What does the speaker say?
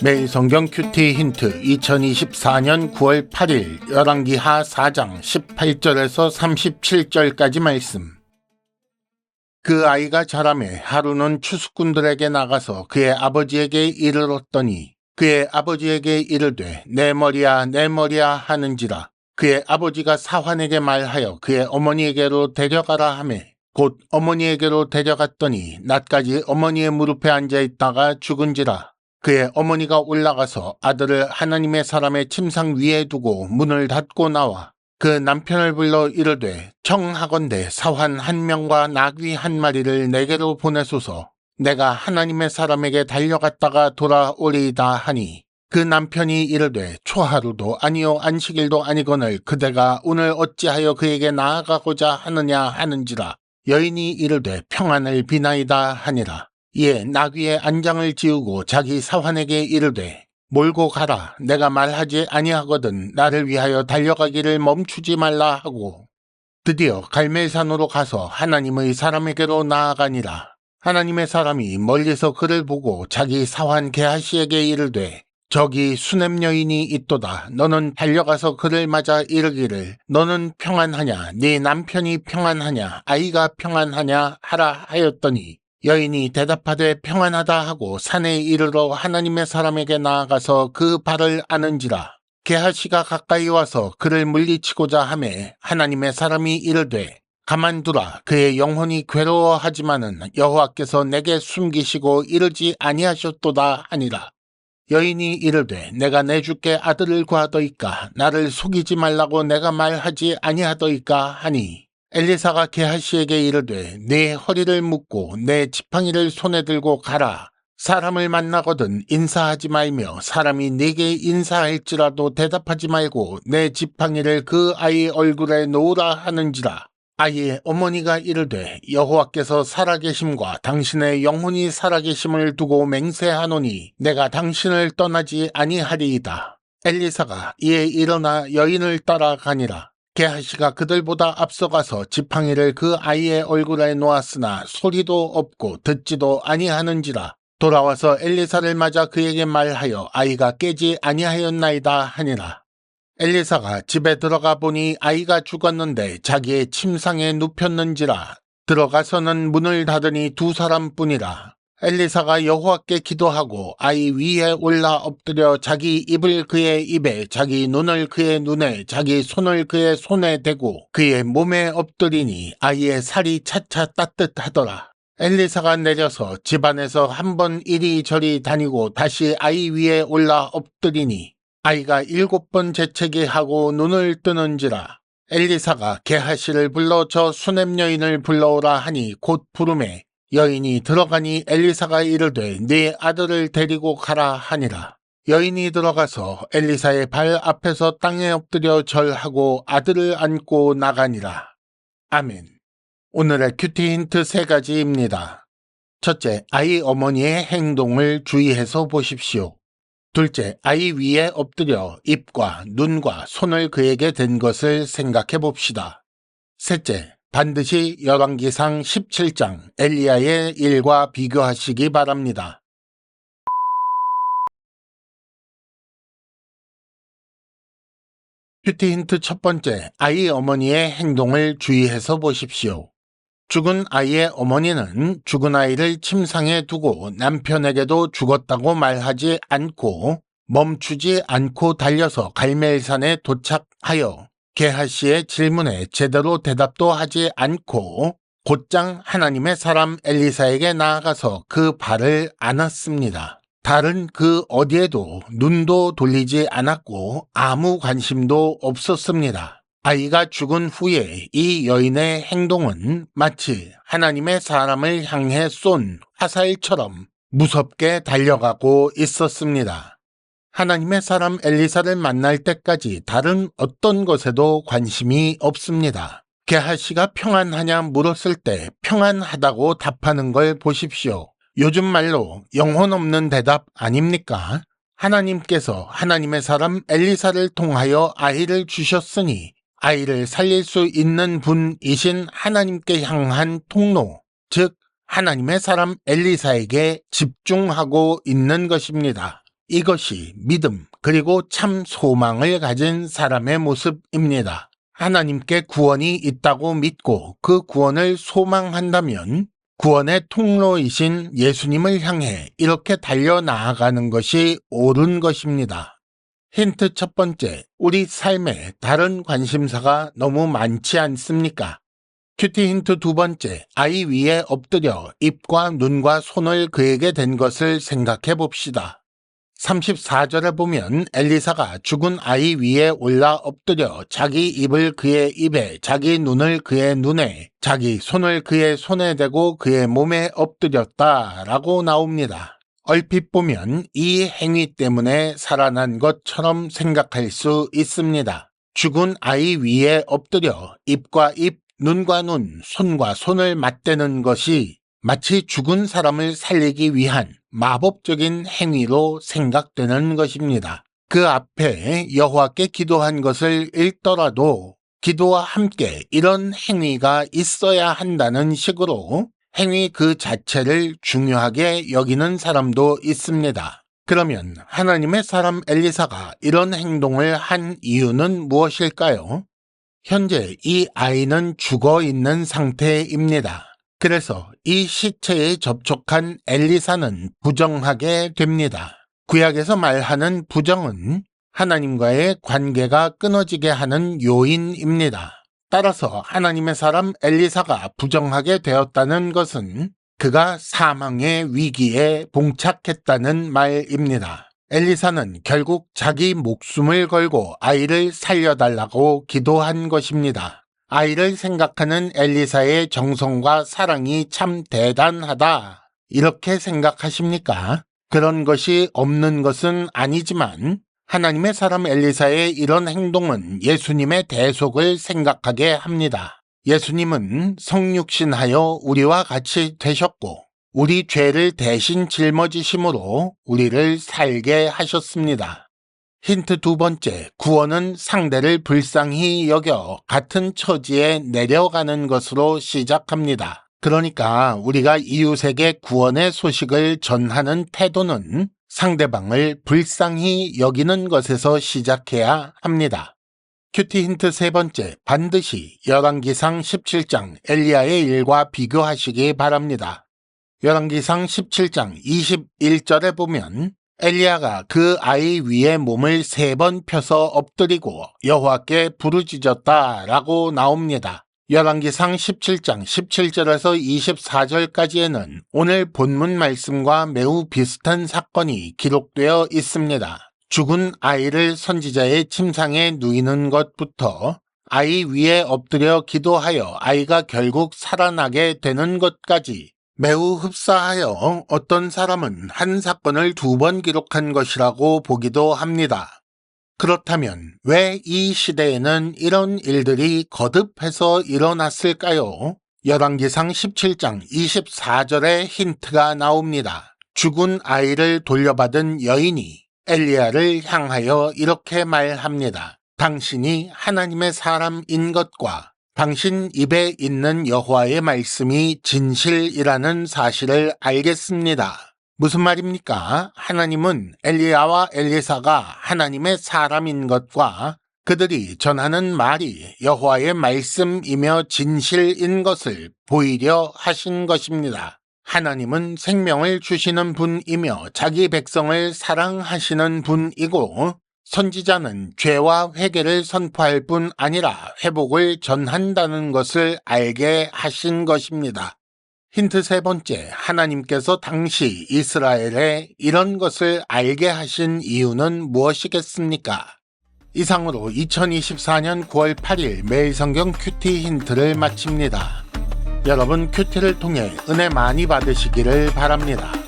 매일 성경 큐티 힌트. 2024년 9월 8일 열왕기하 4장 18절에서 37절까지 말씀. 그 아이가 자라매 하루는 추수꾼들에게 나가서 그의 아버지에게 이르렀더니 그의 아버지에게 이르되 내 머리야 내 머리야 하는지라. 그의 아버지가 사환에게 말하여 그의 어머니에게로 데려가라 하매 곧 어머니에게로 데려갔더니 낮까지 어머니의 무릎에 앉아 있다가 죽은지라 그의 어머니가 올라가서 아들을 하나님의 사람의 침상 위에 두고 문을 닫고 나와 그 남편을 불러 이르되 청하건대 사환 한 명과 나귀 한 마리를 내게로 보내소서. 내가 하나님의 사람에게 달려갔다가 돌아오리이다 하니 그 남편이 이르되 초하루도 아니요 안식일도 아니거늘 그대가 오늘 어찌하여 그에게 나아가고자 하느냐 하는지라 여인이 이르되 평안을 비나이다 하니라 이에 나귀의 안장을 지우고 자기 사환에게 이르되 몰고 가라. 내가 말하지 아니하거든 나를 위하여 달려가기를 멈추지 말라 하고 드디어 갈멜산으로 가서 하나님의 사람에게로 나아가니라. 하나님의 사람이 멀리서 그를 보고 자기 사환 게하시에게 이르되 저기 수냄 여인이 있도다. 너는 달려가서 그를 맞아 이르기를 너는 평안하냐? 네 남편이 평안하냐? 아이가 평안하냐? 하라 하였더니 여인이 대답하되 평안하다 하고 산에 이르러 하나님의 사람에게 나아가서 그 발을 아는지라. 게하시가 가까이 와서 그를 물리치고자 하매 하나님의 사람이 이르되 가만두라. 그의 영혼이 괴로워하지만은 여호와께서 내게 숨기시고 이르지 아니하셨도다 하니라. 여인이 이르되 내가 내 주께 아들을 구하더이까? 나를 속이지 말라고 내가 말하지 아니하더이까? 하니 엘리사가 게하시에게 이르되 내 허리를 묶고 내 지팡이를 손에 들고 가라 사람을 만나거든 인사하지 말며 사람이 네게 인사할지라도 대답하지 말고 내 지팡이를 그 아이 얼굴에 놓으라 하는지라 아이의 어머니가 이르되 여호와께서 살아계심과 당신의 영혼이 살아계심을 두고 맹세하노니 내가 당신을 떠나지 아니하리이다. 엘리사가 이에 일어나 여인을 따라가니라. 게하시가 그들보다 앞서가서 지팡이를 그 아이의 얼굴에 놓았으나 소리도 없고 듣지도 아니하는지라. 돌아와서 엘리사를 맞아 그에게 말하여 아이가 깨지 아니하였나이다 하니라. 엘리사가 집에 들어가 보니 아이가 죽었는데 자기의 침상에 눕혔는지라 들어가서는 문을 닫으니 두 사람뿐이라 엘리사가 여호와께 기도하고 아이 위에 올라 엎드려 자기 입을 그의 입에 자기 눈을 그의 눈에 자기 손을 그의 손에 대고 그의 몸에 엎드리니 아이의 살이 차차 따뜻하더라. 엘리사가 내려서 집안에서 한 번 이리저리 다니고 다시 아이 위에 올라 엎드리니 아이가 일곱 번 재채기 하고 눈을 뜨는지라. 엘리사가 게하시를 불러 저 수냄 여인을 불러오라 하니 곧 부름에 여인이 들어가니 엘리사가 이르되 네 아들을 데리고 가라 하니라 여인이 들어가서 엘리사의 발 앞에서 땅에 엎드려 절하고 아들을 안고 나가니라 아멘 오늘의 큐티 힌트 세 가지입니다. 첫째, 아이 어머니의 행동을 주의해서 보십시오. 둘째, 아이 위에 엎드려 입과 눈과 손을 그에게 댄 것을 생각해 봅시다. 셋째, 반드시 열왕기상 17장 엘리야의 일과 비교하시기 바랍니다. 큐티 힌트 첫 번째, 아이 어머니의 행동을 주의해서 보십시오. 죽은 아이의 어머니는 죽은 아이를 침상에 두고 남편에게도 죽었다고 말하지 않고 멈추지 않고 달려서 갈멜산에 도착하여 게하시의 질문에 제대로 대답도 하지 않고 곧장 하나님의 사람 엘리사에게 나아가서 그 발을 안았습니다. 다른 그 어디에도 눈도 돌리지 않았고 아무 관심도 없었습니다. 아이가 죽은 후에 이 여인의 행동은 마치 하나님의 사람을 향해 쏜 화살처럼 무섭게 달려가고 있었습니다. 하나님의 사람 엘리사를 만날 때까지 다른 어떤 것에도 관심이 없습니다. 게하시가 평안하냐 물었을 때 평안하다고 답하는 걸 보십시오. 요즘 말로 영혼 없는 대답 아닙니까? 하나님께서 하나님의 사람 엘리사를 통하여 아이를 주셨으니 아이를 살릴 수 있는 분이신 하나님께 향한 통로, 즉 하나님의 사람 엘리사에게 집중하고 있는 것입니다. 이것이 믿음 그리고 참 소망을 가진 사람의 모습입니다. 하나님께 구원이 있다고 믿고 그 구원을 소망한다면 구원의 통로이신 예수님을 향해 이렇게 달려 나아가는 것이 옳은 것입니다. 힌트 첫 번째, 우리 삶에 다른 관심사가 너무 많지 않습니까? 큐티 힌트 두 번째, 아이 위에 엎드려 입과 눈과 손을 그에게 댄 것을 생각해 봅시다. 34절에 보면 엘리사가 죽은 아이 위에 올라 엎드려 자기 입을 그의 입에, 자기 눈을 그의 눈에, 자기 손을 그의 손에 대고 그의 몸에 엎드렸다 라고 나옵니다. 얼핏 보면 이 행위 때문에 살아난 것처럼 생각할 수 있습니다. 죽은 아이 위에 엎드려 입과 입, 눈과 눈, 손과 손을 맞대는 것이 마치 죽은 사람을 살리기 위한 마법적인 행위로 생각되는 것입니다. 그 앞에 여호와께 기도한 것을 읽더라도 기도와 함께 이런 행위가 있어야 한다는 식으로 행위 그 자체를 중요하게 여기는 사람도 있습니다. 그러면 하나님의 사람 엘리사가 이런 행동을 한 이유는 무엇일까요? 현재 이 아이는 죽어 있는 상태입니다. 그래서 이 시체에 접촉한 엘리사는 부정하게 됩니다. 구약에서 말하는 부정은 하나님과의 관계가 끊어지게 하는 요인입니다. 따라서 하나님의 사람 엘리사가 부정하게 되었다는 것은 그가 사망의 위기에 봉착했다는 말입니다. 엘리사는 결국 자기 목숨을 걸고 아이를 살려달라고 기도한 것입니다. 아이를 생각하는 엘리사의 정성과 사랑이 참 대단하다. 이렇게 생각하십니까? 그런 것이 없는 것은 아니지만 하나님의 사람 엘리사의 이런 행동은 예수님의 대속을 생각하게 합니다. 예수님은 성육신하여 우리와 같이 되셨고 우리 죄를 대신 짊어지심으로 우리를 살게 하셨습니다. 힌트 두 번째, 구원은 상대를 불쌍히 여겨 같은 처지에 내려가는 것으로 시작합니다. 그러니까 우리가 이웃에게 구원의 소식을 전하는 태도는 상대방을 불쌍히 여기는 것에서 시작해야 합니다. 큐티 힌트 세 번째, 반드시 열왕기상 17장 엘리야의 일과 비교하시기 바랍니다. 열왕기상 17장 21절에 보면 엘리야가 그 아이 위에 몸을 세 번 펴서 엎드리고 여호와께 부르짖었다라고 나옵니다. 열왕기상 17장 17절에서 24절까지에는 오늘 본문 말씀과 매우 비슷한 사건이 기록되어 있습니다. 죽은 아이를 선지자의 침상에 누이는 것부터 아이 위에 엎드려 기도하여 아이가 결국 살아나게 되는 것까지 매우 흡사하여 어떤 사람은 한 사건을 두 번 기록한 것이라고 보기도 합니다. 그렇다면 왜 이 시대에는 이런 일들이 거듭해서 일어났을까요? 열왕기상 17장 24절에 힌트가 나옵니다. 죽은 아이를 돌려받은 여인이 엘리야를 향하여 이렇게 말합니다. 당신이 하나님의 사람인 것과 당신 입에 있는 여호와의 말씀이 진실이라는 사실을 알겠습니다. 무슨 말입니까? 하나님은 엘리야와 엘리사가 하나님의 사람인 것과 그들이 전하는 말이 여호와의 말씀이며 진실인 것을 보이려 하신 것입니다. 하나님은 생명을 주시는 분이며 자기 백성을 사랑하시는 분이고 선지자는 죄와 회개를 선포할 뿐 아니라 회복을 전한다는 것을 알게 하신 것입니다. 힌트 세 번째, 하나님께서 당시 이스라엘에 이런 것을 알게 하신 이유는 무엇이겠습니까? 이상으로 2024년 9월 8일 매일 성경 큐티 힌트를 마칩니다. 여러분 큐티를 통해 은혜 많이 받으시기를 바랍니다.